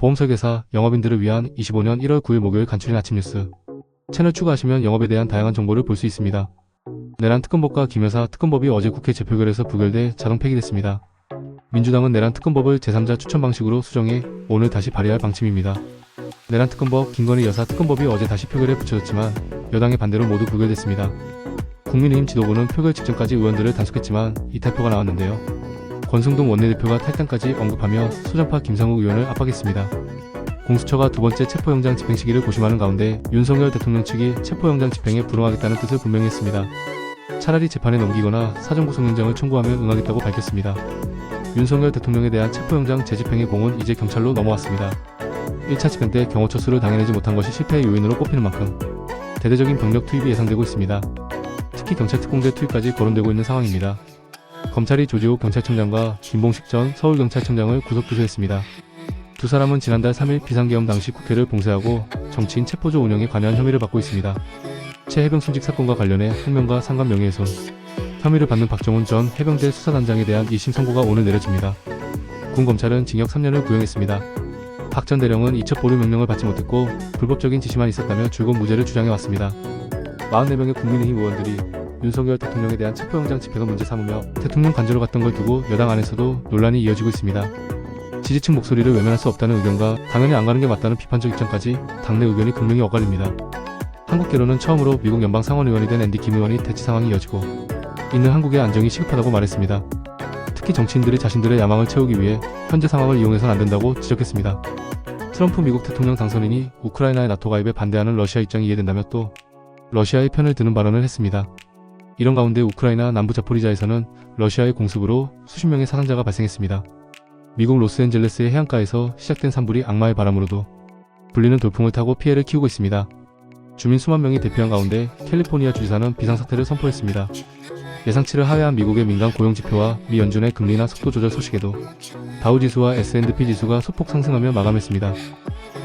보험설계사, 영업인들을 위한 25년 1월 9일 목요일 간추린 아침 뉴스. 채널 추가하시면 영업에 대한 다양한 정보를 볼 수 있습니다. 내란 특검법과 김여사 특검법이 어제 국회 재표결에서 부결돼 자동 폐기됐습니다. 민주당은 내란 특검법을 제3자 추천 방식으로 수정해 오늘 다시 발의할 방침입니다. 내란 특검법 김건희 여사 특검법이 어제 다시 표결에 붙여졌지만 여당의 반대로 모두 부결됐습니다. 국민의힘 지도부는 표결 직전까지 의원들을 단속했지만 이탈표가 나왔는데요. 권승동 원내대표가 탈당까지 언급하며 소장파 김상욱 의원을 압박했습니다. 공수처가 두 번째 체포영장 집행 시기를 고심하는 가운데 윤석열 대통령 측이 체포영장 집행에 불응하겠다는 뜻을 분명히 했습니다. 차라리 재판에 넘기거나 사전구속영장을 청구하면 응하겠다고 밝혔습니다. 윤석열 대통령에 대한 체포영장 재집행의 공은 이제 경찰로 넘어왔습니다. 1차 집행 때 경호 처 수를 당해내지 못한 것이 실패의 요인으로 꼽히는 만큼 대대적인 병력 투입이 예상되고 있습니다. 특히 경찰 특공대 투입까지 거론되고 있는 상황입니다. 검찰이 조지호 경찰청장과 김봉식 전 서울경찰청장을 구속 기소했습니다. 두 사람은 지난달 3일 비상계엄 당시 국회를 봉쇄하고 정치인 체포조 운영에 관여한 혐의를 받고 있습니다. 최 해병 순직 사건과 관련해 항명과 상관 명예훼손 혐의를 받는 박정훈 전 해병대 수사단장에 대한 2심 선고가 오늘 내려집니다. 군 검찰은 징역 3년을 구형했습니다. 박 전 대령은 이첩 보류 명령을 받지 못했고 불법적인 지시만 있었다며 줄곧 무죄를 주장해 왔습니다. 44명의 국민의힘 의원들이 윤석열 대통령에 대한 체포영장 집행을 문제 삼으며 대통령 간주로 갔던 걸 두고 여당 안에서도 논란이 이어지고 있습니다. 지지층 목소리를 외면할 수 없다는 의견과 당연히 안 가는 게 맞다는 비판적 입장까지 당내 의견이 극명히 엇갈립니다. 한국계로는 처음으로 미국 연방 상원 의원이 된 앤디 김 의원이 대치 상황이 이어지고 있는 한국의 안정이 시급하다고 말했습니다. 특히 정치인들이 자신들의 야망을 채우기 위해 현재 상황을 이용해서는 안 된다고 지적했습니다. 트럼프 미국 대통령 당선인이 우크라이나의 나토 가입에 반대하는 러시아 입장이 이해된다며 또 러시아의 편을 드는 발언을 했습니다. 이런 가운데 우크라이나 남부 자포리자에서는 러시아의 공습으로 수십 명의 사상자가 발생했습니다. 미국 로스앤젤레스의 해안가에서 시작된 산불이 악마의 바람으로도 불리는 돌풍을 타고 피해를 키우고 있습니다. 주민 수만 명이 대피한 가운데 캘리포니아 주지사는 비상사태를 선포했습니다. 예상치를 하회한 미국의 민간 고용 지표와 미 연준의 금리나 속도 조절 소식에도 다우 지수와 S&P 지수가 소폭 상승하며 마감했습니다.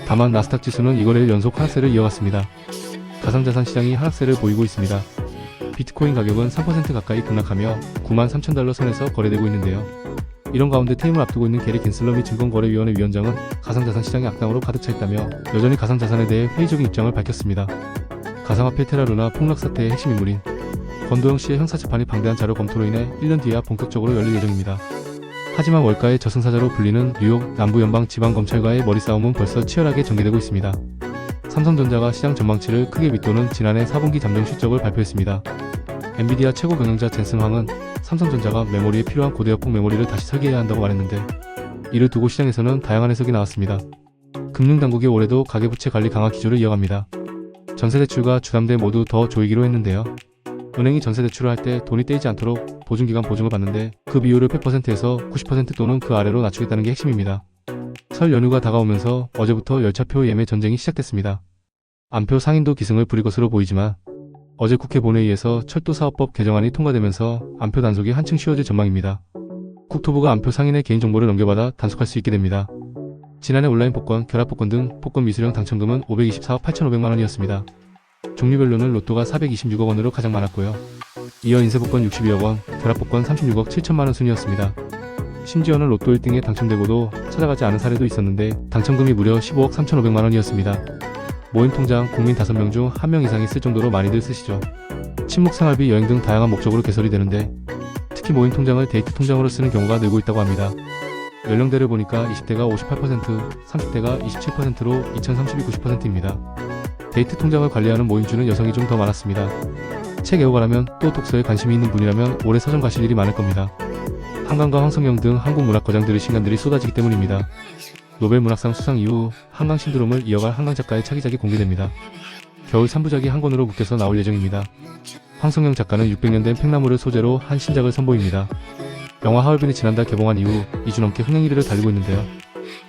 다만 나스닥 지수는 이거래일 연속 하락세를 이어갔습니다. 가상자산 시장이 하락세를 보이고 있습니다. 비트코인 가격은 3% 가까이 급락하며 9만 3천 달러 선에서 거래되고 있는데요. 이런 가운데 퇴임을 앞두고 있는 게리 겐슬러 미 증권거래위원회 위원장은 가상자산 시장이 악당으로 가득 차 있다며 여전히 가상자산에 대해 회의적인 입장을 밝혔습니다. 가상화폐 테라루나 폭락 사태의 핵심 인물인 권도영 씨의 형사 재판이 방대한 자료 검토로 인해 1년 뒤에야 본격적으로 열릴 예정입니다. 하지만 월가의 저승사자로 불리는 뉴욕 남부 연방 지방 검찰과의 머리 싸움은 벌써 치열하게 전개되고 있습니다. 삼성전자가 시장 전망치를 크게 밑도는 지난해 4분기 잠정 실적을 발표했습니다. 엔비디아 최고 경영자 젠슨 황은 삼성전자가 메모리에 필요한 고대역폭 메모리를 다시 설계해야 한다고 말했는데 이를 두고 시장에서는 다양한 해석이 나왔습니다. 금융당국이 올해도 가계부채 관리 강화 기조를 이어갑니다. 전세대출과 주담대 모두 더 조이기로 했는데요. 은행이 전세대출을 할 때 돈이 떼이지 않도록 보증기간 보증을 받는데 그 비율을 100%에서 90% 또는 그 아래로 낮추겠다는 게 핵심입니다. 설 연휴가 다가오면서 어제부터 열차표 예매 전쟁이 시작됐습니다. 안표 상인도 기승을 부릴 것으로 보이지만 어제 국회 본회의에서 철도사업법 개정안이 통과되면서 안표 단속이 한층 쉬워질 전망입니다. 국토부가 안표 상인의 개인정보를 넘겨받아 단속할 수 있게 됩니다. 지난해 온라인 복권, 결합 복권 등 복권 미수령 당첨금은 524억 8,500만 원이었습니다. 종류별로는 로또가 426억 원으로 가장 많았고요. 이어 인쇄복권 62억 원, 결합복권 36억 7천만 원 순이었습니다. 심지어는 로또 1등에 당첨되고도 찾아가지 않은 사례도 있었는데 당첨금이 무려 15억 3,500만 원이었습니다. 모임 통장 국민 5명 중 1명 이상이 쓸 정도로 많이들 쓰시죠. 친목 생활비 여행 등 다양한 목적으로 개설이 되는데 특히 모임 통장을 데이트 통장으로 쓰는 경우가 늘고 있다고 합니다. 연령대를 보니까 20대가 58%, 30대가 27%로 2032 90%입니다. 데이트 통장을 관리하는 모임주는 여성이 좀 더 많았습니다. 책 애호가라면 또 독서에 관심이 있는 분이라면 올해 서점 가실 일이 많을 겁니다. 한강과 황성영 등 한국 문학 거장들의 신간들이 쏟아지기 때문입니다. 노벨 문학상 수상 이후 한강 신드롬을 이어갈 한강 작가의 차기작이 공개됩니다. 겨울 3부작이 한 권으로 묶여서 나올 예정입니다. 황성영 작가는 600년 된 팽나무를 소재로 한 신작을 선보입니다. 영화 하얼빈이 지난달 개봉한 이후 2주 넘게 흥행 1위를 달리고 있는데요.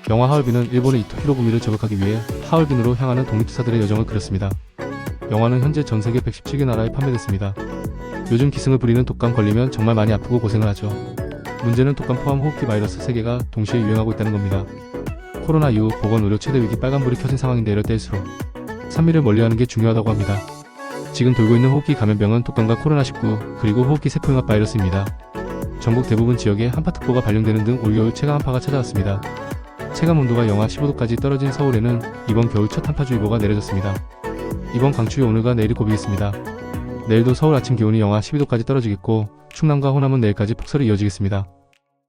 영화 하얼빈은 일본의 이토 히로부미를 저격하기 위해 하얼빈으로 향하는 독립투사들의 여정을 그렸습니다. 영화는 현재 전 세계 117개 나라에 판매됐습니다. 요즘 기승을 부리는 독감 걸리면 정말 많이 아프고 고생을 하죠. 문제는 독감 포함 호흡기 바이러스 3개가 동시에 유행하고 있다는 겁니다. 코로나 이후 보건 의료 최대 위기 빨간불이 켜진 상황인데 이럴 때일수록 산미를 멀리하는 게 중요하다고 합니다. 지금 돌고 있는 호흡기 감염병은 독감과 코로나19 그리고 호흡기 세포융합 바이러스입니다. 전국 대부분 지역에 한파특보가 발령되는 등 올겨울 최강 한파가 찾아왔습니다. 체감 온도가 영하 15도까지 떨어진 서울에는 이번 겨울 첫 한파주의보가 내려졌습니다. 이번 강추위 오늘과 내일이 고비겠습니다. 내일도 서울 아침 기온이 영하 12도까지 떨어지겠고 충남과 호남은 내일까지 폭설이 이어지겠습니다.